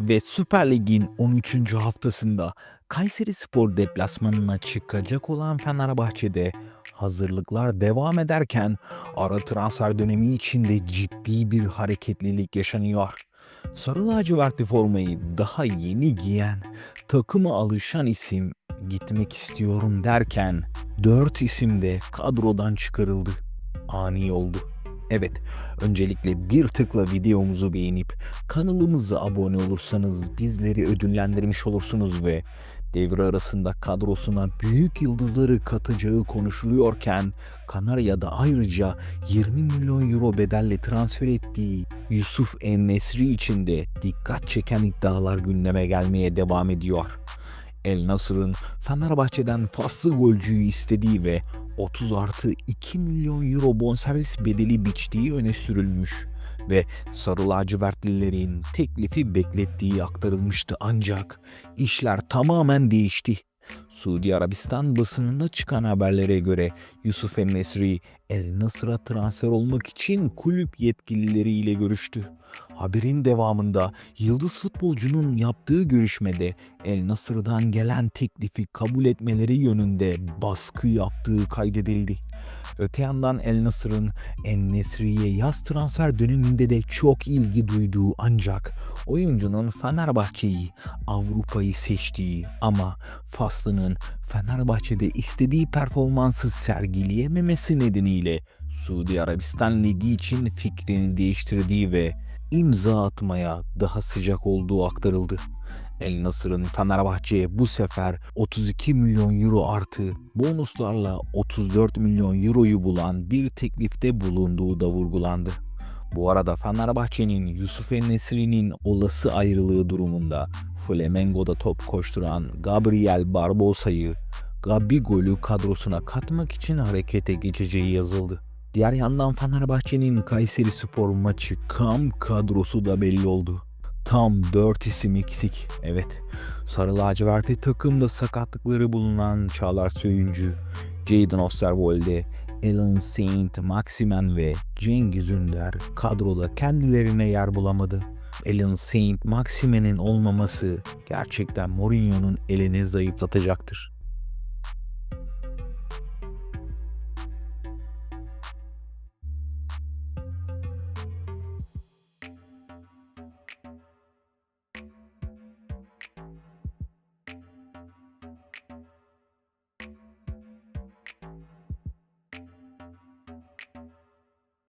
Ve Süper Lig'in 13. haftasında Kayseri Spor deplasmanına çıkacak olan Fenerbahçe'de hazırlıklar devam ederken ara transfer dönemi içinde ciddi bir hareketlilik yaşanıyor. Sarı lacivertli formayı daha yeni giyen, takıma alışan isim gitmek istiyorum derken 4 isim de kadrodan çıkarıldı. Ani oldu. Evet, öncelikle bir tıkla videomuzu beğenip kanalımıza abone olursanız bizleri ödüllendirmiş olursunuz ve devre arasında kadrosuna büyük yıldızları katacağı konuşuluyorken Kanarya'da ayrıca 20 milyon euro bedelle transfer ettiği Yusuf En-Nesri için de dikkat çeken iddialar gündeme gelmeye devam ediyor. El Nasır'ın Fenerbahçe'den faslı golcüyü istediği ve 30 artı 2 milyon euro bonservis bedeli biçtiği öne sürülmüş ve Sarı lacivertlilerin teklifi beklettiği aktarılmıştı ancak işler tamamen değişti. Suudi Arabistan basınında çıkan haberlere göre Yusuf Nesri El Nasır'a transfer olmak için kulüp yetkilileriyle görüştü. Haberin devamında yıldız futbolcunun yaptığı görüşmede El Nasır'dan gelen teklifi kabul etmeleri yönünde baskı yaptığı kaydedildi. Öte yandan El Nasır'ın En Nesri'ye yaz transfer döneminde de çok ilgi duyduğu ancak oyuncunun Fenerbahçe'yi, Avrupa'yı seçtiği ama Faslı'nın Fenerbahçe'de istediği performansı sergileyememesi nedeniyle Suudi Arabistan Ligi için fikrini değiştirdiği ve imza atmaya daha sıcak olduğu aktarıldı. El Nasır'ın Fenerbahçe'ye bu sefer 32 milyon euro artı bonuslarla 34 milyon euroyu bulan bir teklifte bulunduğu da vurgulandı. Bu arada Fenerbahçe'nin Yusuf Nesri'nin olası ayrılığı durumunda Flamengo'da top koşturan Gabriel Barbosa'yı Gabigol'ü kadrosuna katmak için harekete geçeceği yazıldı. Diğer yandan Fenerbahçe'nin Kayseri Spor maçı kam kadrosu da belli oldu. Tam 4 isim eksik. Evet. Sarı lacivertli takımda sakatlıkları bulunan Çağlar Söyüncü, Jadon Osterwolde, Alan Saint Maximen ve Cengiz Ünder kadroda kendilerine yer bulamadı. Alan Saint Maximen'in olmaması gerçekten Mourinho'nun elini zayıflatacaktır.